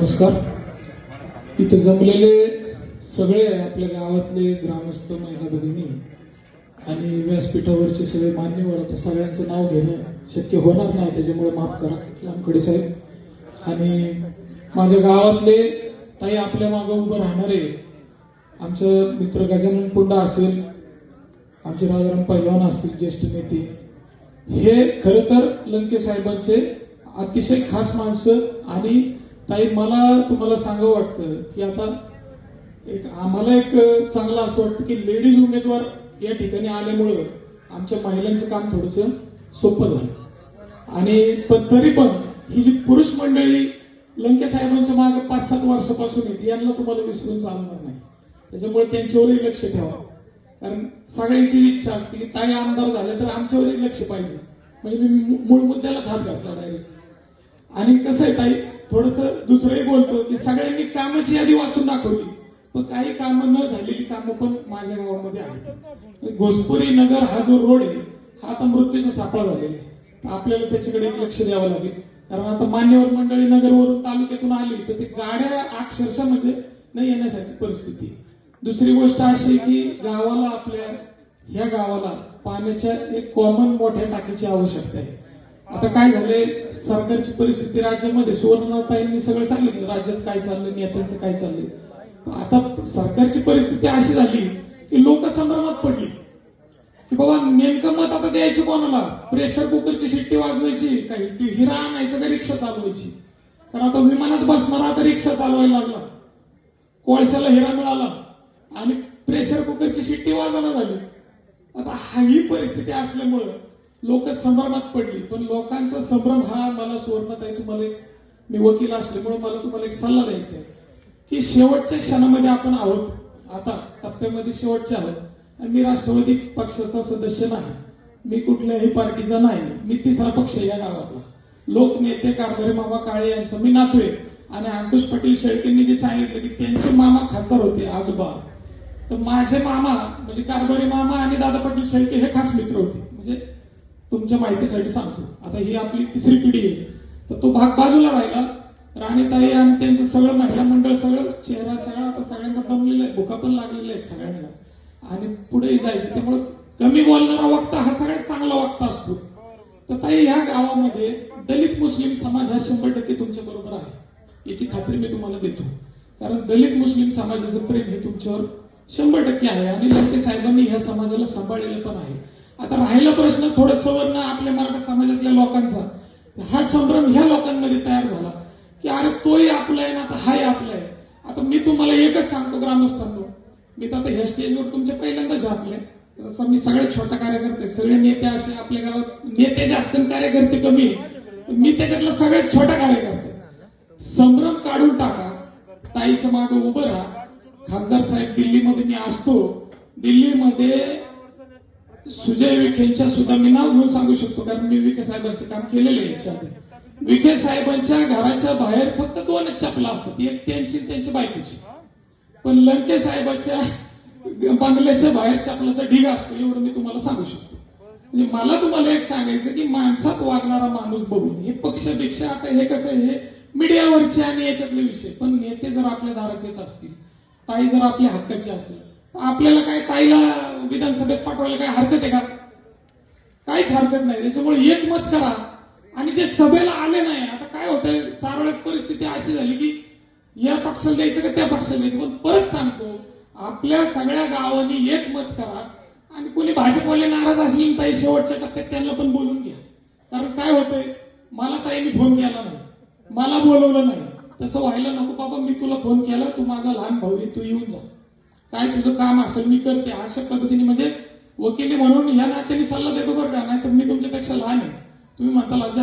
नमस्कार. इथे जमलेले सगळे आपल्या गावातले ग्रामस्थ महिला भगिनी आणि व्यासपीठावरचे सगळे मान्यवर आता सगळ्यांचं नाव घेणं शक्य होणार नाही त्याच्यामुळे माफ करा लांबकडे साहेब. आणि माझ्या गावातले ताई आपल्या मागं उभं राहणारे आमचं मित्र गजानन पुंडा असेल आमचे राजाराम पैलवान असतील ज्येष्ठ नेते हे खरं तर लंके साहेबांचे अतिशय खास माणसं आणि ताई मला तुम्हाला सांगावं वाटतं की आता एक आम्हाला एक चांगलं असं वाटतं की लेडीज उमेदवार या ठिकाणी आल्यामुळं आमच्या महिलांचं काम थोडस सोपं झालं. आणि पण तरी पण ही जी पुरुष मंडळी लंके साहेबांच्या मागे पाच सात वर्षापासून आहेत यांना तुम्हाला विसरून चालणार नाही. त्याच्यामुळे त्यांच्यावरही लक्ष ठेवा. कारण सगळ्यांची इच्छा असते की ताई आमदार झाले तर आमच्यावरही लक्ष पाहिजे. म्हणजे मी मू- मूळ मुद्द्यालाच हात घातला डायरेक्ट आणि कसं आहे ताई थोडस दुसरंही बोलतो की सगळ्यांनी कामाची यादी वाचून दाखवली. पण काही कामं न झालेली कामं पण माझ्या गावामध्ये आहेत. घोसपुरी नगर हा जो रोड आहे हा आता मृत्यूचा सापळा झालेला आहे. आपल्याला त्याच्याकडे लक्ष द्यावं लागेल. कारण आता मान्यवर मंडळी नगरवरून तालुक्यातून आली तर ते गाड्या अक्षरशः म्हणजे न येण्यासाठी परिस्थिती दुसरी गोष्ट अशी की गावाला आपल्या ह्या गावाला पाण्याच्या एक कॉमन मोठ्या टाकीची आवश्यकता आहे. आता काय झालंय? सरकारची परिस्थिती राज्यामध्ये सुवर्णताईंनी सगळं सांगितलं. राज्यात काय चाललंय नेत्यांचं काय चाललंय? आता सरकारची परिस्थिती अशी झाली की लोक संभ्रमात पडली. की बाबा नेमकं मत आता द्यायचं कोणाला? प्रेशर कुकरची शिट्टी वाजवायची काही ती हिरा आणायचं का रिक्षा चालवायची? तर आता विमानात बसणारा आता रिक्षा चालवायला लागला. कोळशाला हिरा मिळाला. आणि प्रेशर कुकरची शिट्टी वाजवणं झाली. आता हा ही परिस्थिती असल्यामुळं लोक संभ्रमात पडली पण लोकांचा संभ्रम हा मला सुवर्णताई तुम्हाला एक मी वकील असल्यामुळे मला तुम्हाला एक सल्ला द्यायचा आहे. की शेवटच्या क्षणामध्ये आपण आहोत आता टप्प्यामध्ये शेवटचे आहोत आणि मी राष्ट्रवादी पक्षाचा सदस्य नाही मी कुठल्याही पार्टीचा नाही मी तिसरा पक्ष या गावातला. लोकनेते कारभारी मामा काळे यांचं मी नातोय आणि अंकुश पाटील शेळकेंनी जे सांगितलं की त्यांचे मामा खासदार होते आजोबा. तर माझे मामा म्हणजे कारभारी मामा आणि दादा पाटील शेळके हे खास मित्र होते. म्हणजे तुमच्या माहितीसाठी सांगतो. आता ही आपली तिसरी पिढी आहे. तर तो भाग बाजूला राहिला. राणेताई आणि त्यांचं सगळं महिला मंडळ सगळं चेहरा सगळा आता सगळ्यांचा दमलेला आहे. भुका पण लागलेला आहे सगळ्यांना. आणि पुढे जायचं त्यामुळे कमी बोलणारा वक्ता हा सगळ्यात चांगला वक्ता असतो. तर ताई ह्या गावामध्ये दलित मुस्लिम समाज हा शंभर टक्के तुमच्या बरोबर आहे. याची खात्री मी तुम्हाला देतो. कारण दलित मुस्लिम समाजाचं प्रेम हे तुमच्यावर शंभर टक्के आहे. आणि लंके साहेबांनी ह्या समाजाला सांभाळलेलं पण आहे. आता राहिला प्रश्न थोडं सवर्ण आपल्या मराठा समाजातल्या लोकांचा. हा संभ्रम ह्या लोकांमध्ये तयार झाला की अरे तोही आपला आहे ना आता हाही आपला आहे. आता मी तुम्हाला एकच सांगतो ग्रामस्थांनो. मी तर आता ह्या स्टेजवर तुमच्या पहिल्यांदा झापले तसं मी सगळ्यात छोटा कार्यकर्ते सगळे नेते असे आपल्या गावात नेते जास्त कार्यकर्ते कमी आहे. मी त्याच्यातला सगळ्यात छोटा कार्यकर्ते. संभ्रम काढून टाका. ताईच्या मागे उभं राहा. खासदार साहेब दिल्लीमध्ये मी असतो. दिल्लीमध्ये सुजय विखेंच्या सुद्धा मी नाव घेऊन सांगू शकतो कारण मी विखे साहेबांचं काम केलेलं आहे याच्या विखे साहेबांच्या घराच्या बाहेर फक्त दोनच चपला असतात एक त्यांची आणि त्यांच्या बायकोची. पण लंके साहेबाच्या बंगल्याच्या बाहेर चपलाचा ढिग असतो एवढं मी तुम्हाला सांगू शकतो. म्हणजे मला तुम्हाला एक सांगायचं की माणसात वागणारा माणूस बघून हे पक्षपेक्षा आता हे कसं आहे, हे मीडियावरचे आणि याच्यातले विषय. पण नेते जर आपल्या दारात येत असतील ताई जर आपल्या हक्काची असेल आपल्याला काय ताईला विधानसभेत पाठवायला काय हरकत आहे का? काहीच हरकत नाही. त्याच्यामुळे एक मत करा. आणि जे सभेला आले नाही आता काय होतंय? सार्वजनिक परिस्थिती अशी झाली की या पक्षाला द्यायचं का त्या पक्षाला द्यायचं? पण परत सांगतो आपल्या सगळ्या गावांनी एक मत करा. आणि कोणी भाजपवाले नाराज असले ताई शेवटच्या टप्प्यात त्यांना पण बोलून घ्या. कारण काय होतंय? मला ताईने फोन केला नाही. मला बोलवलं नाही. तसं व्हायला नको. बाबा मी तुला फोन केला. तू माझा लहान भाऊ आहे. तू येऊन जा. काय तुझं काम असेल मी करते. अशा पद्धतीने म्हणजे वकिली म्हणून ह्या नात्याने सल्ला देतो बरं का? नाही तर मी तुमच्यापेक्षा लहान आहे. तुम्ही म्हणता